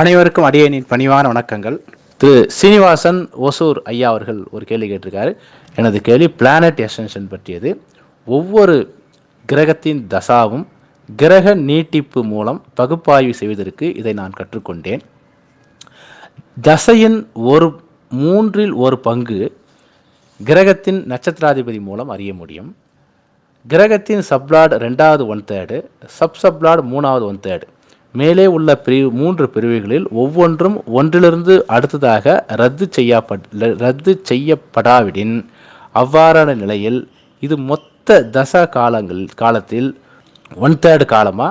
அனைவருக்கும் அடியனின் பணிவான வணக்கங்கள். திரு சீனிவாசன் ஒசூர் ஐயா அவர்கள் ஒரு கேள்வி கேட்டிருக்காரு. எனது கேள்வி பிளானட் எஸ்டென்ஷன் பற்றியது. ஒவ்வொரு கிரகத்தின் தசாவும் கிரக நீட்டிப்பு மூலம் பகுப்பாய்வு செய்வதற்கு இதை நான் கற்றுக்கொண்டேன். தசையின் ஒரு மூன்றில் ஒரு பங்கு கிரகத்தின் நட்சத்திராதிபதி மூலம் அறிய முடியும். கிரகத்தின் சப்ளாட் ரெண்டாவது one third sub sub lord மூணாவது ஒன் தேர்டு மேலே உள்ள பிரிவு மூன்று பிரிவுகளில் ஒவ்வொன்றும் ஒன்றிலிருந்து அடுத்ததாக ரத்து செய்யப்பட் ரத்து செய்யப்படாவிடின். அவ்வாறான நிலையில் இது மொத்த தசா காலங்கள் காலத்தில் ஒன் தேர்டு காலமா?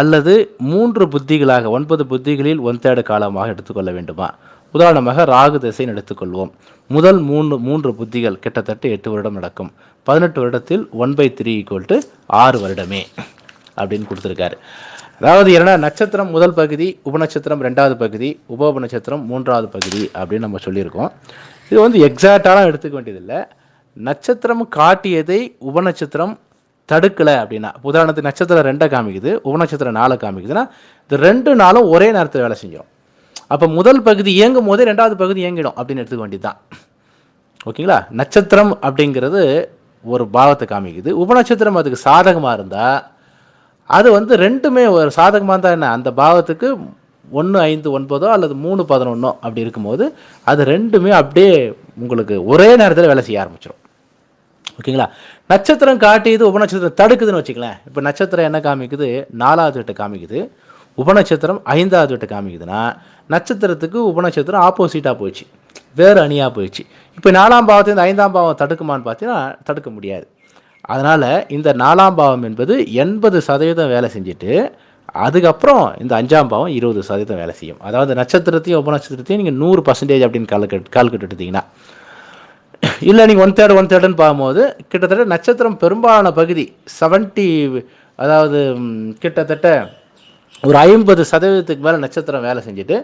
அல்லது மூன்று புத்திகளாக ஒன்பது புத்திகளில் ஒன் தேர்டு காலமாக எடுத்துக்கொள்ள வேண்டுமா? உதாரணமாக ராகு திசைன்னு எடுத்துக்கொள்வோம். முதல் மூன்று மூன்று புத்திகள் கிட்டத்தட்ட எட்டு வருடம் நடக்கும். பதினெட்டு வருடத்தில் one by three equal to ஆறு வருடமே அப்படின்னு கொடுத்துருக்காரு. அதாவது என்ன நட்சத்திரம் முதல் பகுதி உபநட்சத்திரம் ரெண்டாவது பகுதி உப நட்சத்திரம் மூன்றாவது பகுதி அப்படின்னு நம்ம சொல்லியிருக்கோம். இது வந்து எக்ஸாக்டாலாம் எடுத்துக்க வேண்டியதில்லை. நட்சத்திரம் காட்டியதை உபநட்சத்திரம் தடுக்கலை அப்படின்னா உதாரணத்துக்கு நட்சத்திரம் ரெண்டை காமிக்குது உபநட்சத்திரம் நாளை காமிக்குதுன்னா இந்த ரெண்டு நாளும் ஒரே நேரத்தில் வேலை செஞ்சிடும் அப்போ முதல் பகுதி இயங்கும் போதே ரெண்டாவது பகுதி இயங்கிடும் அப்படின்னு எடுத்துக்க வேண்டியது தான் ஓகேங்களா? நட்சத்திரம் அப்படிங்கிறது ஒரு பாவத்தை காமிக்குது. உபநட்சத்திரம் அதுக்கு சாதகமாக இருந்தால் அது வந்து ரெண்டுமே ஒரு சாதகமாக இருந்தால் என்ன? அந்த பாவத்துக்கு ஒன்று ஐந்து ஒன்பதோ அல்லது மூணு பதினொன்னோ அப்படி இருக்கும்போது அது ரெண்டுமே அப்படியே உங்களுக்கு ஒரே நேரத்தில் வேலை செய்ய ஆரம்பிச்சிடும் ஓகேங்களா? நட்சத்திரம் காட்டியது உபநட்சத்திரம் தடுக்குதுன்னு வச்சுக்கலாம் இப்போ நட்சத்திரம் என்ன காமிக்குது? நாலாவது வீட்டை காமிக்குது. உபநட்சத்திரம் ஐந்தாவது வீட்டை காமிக்குதுன்னா நட்சத்திரத்துக்கு உபநட்சத்திரம் ஆப்போசிட்டாக போயிடுச்சு. வேறு அணியாக போயிடுச்சு. இப்போ நாலாம் பாவத்துலேருந்து ஐந்தாம் பாவம் தடுக்குமான்னு பார்த்தீங்கன்னா தடுக்க முடியாது. அதனால் இந்த நாலாம் பாவம் என்பது எண்பது சதவீதம் வேலை செஞ்சுட்டு அதுக்கப்புறம் இந்த அஞ்சாம் பாவம் இருபது சதவீதம் வேலை செய்யும். அதாவது நட்சத்திரத்தையும் உபநட்சத்திரத்தையும் நீங்கள் நூறு பர்சன்டேஜ் அப்படின்னு கால்குலேட் கால்குலேட் எடுத்தீங்கன்னா. இல்லை நீங்கள் ஒன் தேர்ட் ஒன் தேர்டுன்னு பார்க்கும்போது கிட்டத்தட்ட நட்சத்திரம் பெரும்பாலான பகுதி செவன்ட்டி அதாவது கிட்டத்தட்ட ஒரு ஐம்பது சதவீதத்துக்கு மேலே நட்சத்திரம் வேலை செஞ்சுட்டு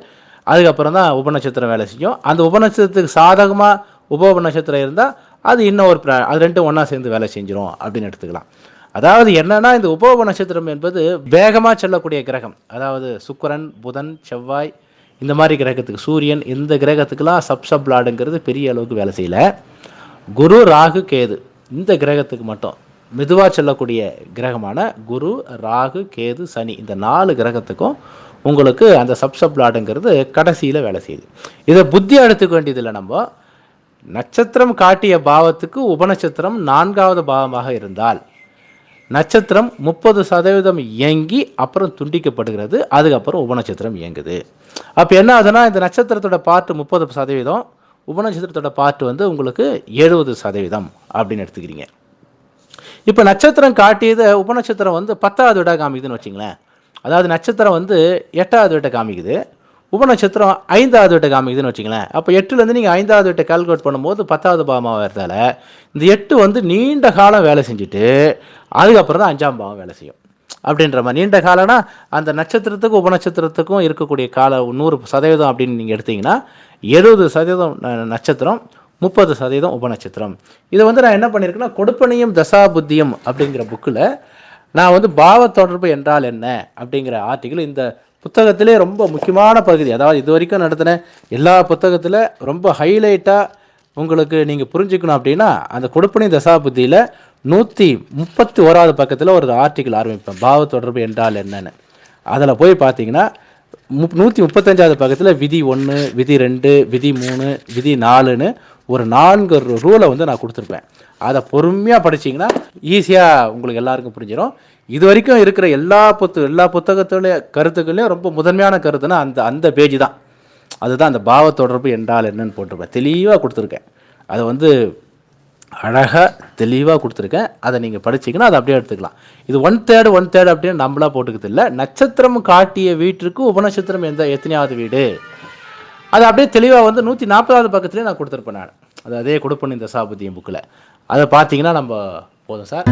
அதுக்கப்புறம் தான் உபநட்சத்திரம் வேலை செய்யும். அந்த உபநட்சத்திரத்துக்கு சாதகமாக உப உபநட்சத்திரம் இருந்தால் அது இன்னும் ஒரு அது ரெண்டும் ஒன்றா சேர்ந்து வேலை செஞ்சிடும் அப்படின்னு எடுத்துக்கலாம். அதாவது என்னன்னா இந்த உப நட்சத்திரம் என்பது வேகமாக செல்லக்கூடிய கிரகம். அதாவது சுக்கரன் புதன் செவ்வாய் இந்த மாதிரி கிரகத்துக்கு சூரியன் இந்த கிரகத்துக்கெல்லாம் சப் சப் லாடுங்கிறது பெரிய அளவுக்கு வேலை செய்யல. குரு ராகு கேது இந்த கிரகத்துக்கு மட்டும் மெதுவாக செல்லக்கூடிய கிரகமான குரு ராகு கேது சனி இந்த நாலு கிரகத்துக்கும் உங்களுக்கு அந்த சப் சப் லாடுங்கிறது கடைசியில் வேலை செய்யுது. இதை புத்தி எடுத்துக்க வேண்டியதில்லை நம்ம. நட்சத்திரம் காட்டிய பாவத்துக்கு உபநட்சத்திரம் நான்காவது பாவமாக இருந்தால் நட்சத்திரம் முப்பது சதவீதம் இயங்கி அப்புறம் துண்டிக்கப்படுகிறது அதுக்கப்புறம் உபநட்சத்திரம் இயங்குது. அப்போ என்ன ஆகுதுன்னா இந்த நட்சத்திரத்தோட பார்ட்டு முப்பது சதவீதம் உபநட்சத்திரத்தோட பார்ட்டு வந்து உங்களுக்கு எழுபது சதவீதம் அப்படின்னு எடுத்துக்கிறீங்க. இப்போ நட்சத்திரம் காட்டியது உபநட்சத்திரம் வந்து பத்தாவது விட காமிக்குதுன்னு வச்சிங்களேன். அதாவது நட்சத்திரம் வந்து எட்டாவது விட்ட காமிக்குது. உபநட்சத்திரம் ஐந்தாவது வீட்டை காமிக்குதுன்னு வச்சுங்களேன் அப்போ எட்டுலேருந்து நீங்கள் ஐந்தாவது வீட்டை கால்குலேட் பண்ணும்போது பத்தாவது பாவமாக வரதால இந்த எட்டு வந்து நீண்ட காலம் வேலை செஞ்சுட்டு அதுக்கப்புறம் தான் அஞ்சாம் பாவம் வேலை செய்யும். அப்படின்ற மாதிரி நீண்ட காலம்னா அந்த நட்சத்திரத்துக்கும் உபநட்சத்திரத்துக்கும் இருக்கக்கூடிய கால நூறு சதவீதம் அப்படின்னு நீங்கள் எடுத்தீங்கன்னா எழுபது சதவீதம் ந- நட்சத்திரம் முப்பது சதவீதம் உபநட்சத்திரம். இதை வந்து நான் என்ன பண்ணியிருக்கேன்னா கொடுப்பனையும் தசா புத்தியம் அப்படிங்கிற புக்கில் நான் வந்து பாவ தொடர்பு என்றால் என்ன அப்படிங்கிற ஆர்டிகிள் இந்த புத்தகத்திலே ரொம்ப முக்கியமான பகுதி. அதாவது இது வரைக்கும் நடத்தின எல்லா புத்தகத்தில் ரொம்ப ஹைலைட்டாக உங்களுக்கு நீங்கள் புரிஞ்சுக்கணும் அப்படின்னா அந்த கொடுப்பனை தசாபுத்தியில் நூற்றி முப்பத்தி ஓராவது பக்கத்தில் ஒரு ஆர்டிக்கிள் ஆரம்பிப்பேன். பாவ தொடர்பு என்றால் என்னென்னு. அதில் போய் பார்த்தீங்கன்னா முப் நூற்றி முப்பத்தஞ்சாவது பக்கத்தில் விதி ஒன்று விதி ரெண்டு விதி மூணு விதி நாலுன்னு ஒரு நான்கு ரூலை வந்து நான் கொடுத்துருப்பேன். அதை பொறுமையாக படிச்சீங்கன்னா ஈஸியாக உங்களுக்கு எல்லாருக்கும் புரிஞ்சிடும் இது வரைக்கும் இருக்கிற எல்லா புத்து எல்லா புத்தகத்துடைய கருத்துக்களையும் ரொம்ப முதன்மையான கருத்துனா அந்த அந்த பேஜ் தான். அதுதான் அந்த பாவ தொடர்பு என்றால் என்னன்னு போட்டிருப்பேன். தெளிவாக கொடுத்துருக்கேன். அதை வந்து அழகாக தெளிவாக கொடுத்துருக்கேன். அதை நீங்கள் படிச்சீங்கன்னா அதை அப்படியே எடுத்துக்கலாம். இது ஒன் தேர்டு ஒன் தேர்டு அப்படின்னு நம்மளாக போட்டுக்கிறது இல்லை. நட்சத்திரம் காட்டிய வீட்டிற்கு உபநட்சத்திரம் எந்த எத்தனையாவது வீடு? அது அப்படியே தெளிவாக வந்து நூற்றி நாற்பதாவது பக்கத்துலேயே நான் கொடுத்துருப்பேன் நான். அது அதே கொடுப்பேன் இந்த சாபத்தியம் புக்கில் அதை பார்த்தீங்கன்னா நம்ம போதும் சார்.